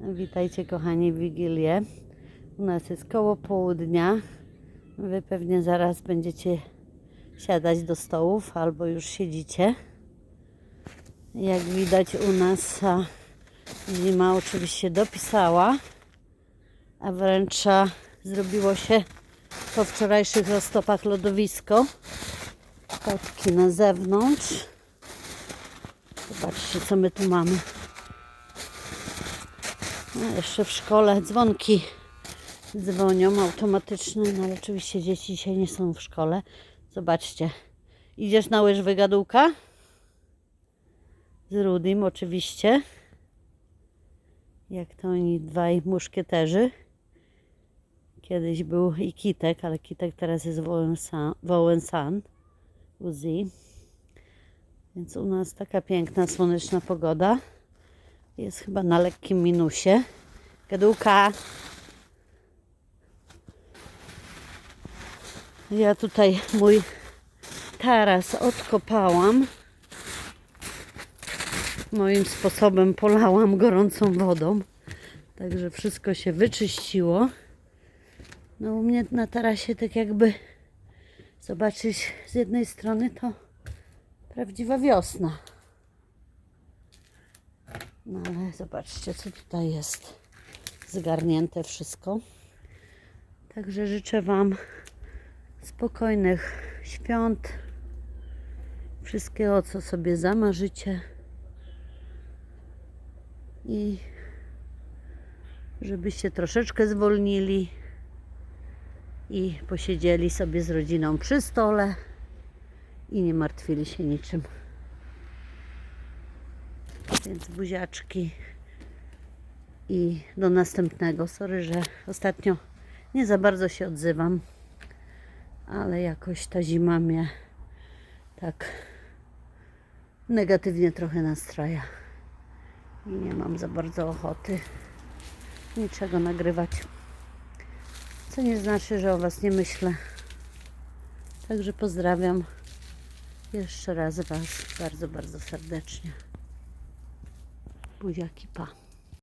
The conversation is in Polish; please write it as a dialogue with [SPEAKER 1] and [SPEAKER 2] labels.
[SPEAKER 1] Witajcie kochani w Wigilię. U nas jest koło południa. Wy pewnie zaraz będziecie siadać do stołów albo już siedzicie. Jak widać u nas zima oczywiście dopisała, a wręcz zrobiło się po wczorajszych roztopach lodowisko. Kotki na zewnątrz. Zobaczcie co my tu mamy. No, jeszcze w szkole dzwonki dzwonią automatyczne, no ale oczywiście dzieci dzisiaj nie są w szkole. Zobaczcie. Idziesz na łyżwy gadułka? Z Rudim oczywiście. Jak to oni dwaj muszkieterzy. Kiedyś był i Kitek, ale Kitek teraz jest Wałęsan. Uzi. Więc u nas taka piękna, słoneczna pogoda. Jest chyba na lekkim minusie. Gadułka. Ja tutaj mój taras odkopałam. Moim sposobem polałam gorącą wodą. Także wszystko się wyczyściło. No u mnie na tarasie tak jakby zobaczyć z jednej strony to prawdziwa wiosna. No ale zobaczcie, co tutaj jest. Zgarnięte wszystko. Także życzę Wam spokojnych świąt. Wszystkiego, co sobie zamarzycie. I żebyście troszeczkę zwolnili i posiedzieli sobie z rodziną przy stole i nie martwili się niczym. Więc buziaczki i do następnego. Sorry, że ostatnio nie za bardzo się odzywam, ale jakoś ta zima mnie tak negatywnie trochę nastraja. I nie mam za bardzo ochoty niczego nagrywać. Co nie znaczy, że o Was nie myślę. Także pozdrawiam jeszcze raz Was bardzo, bardzo serdecznie. Vou já equipar.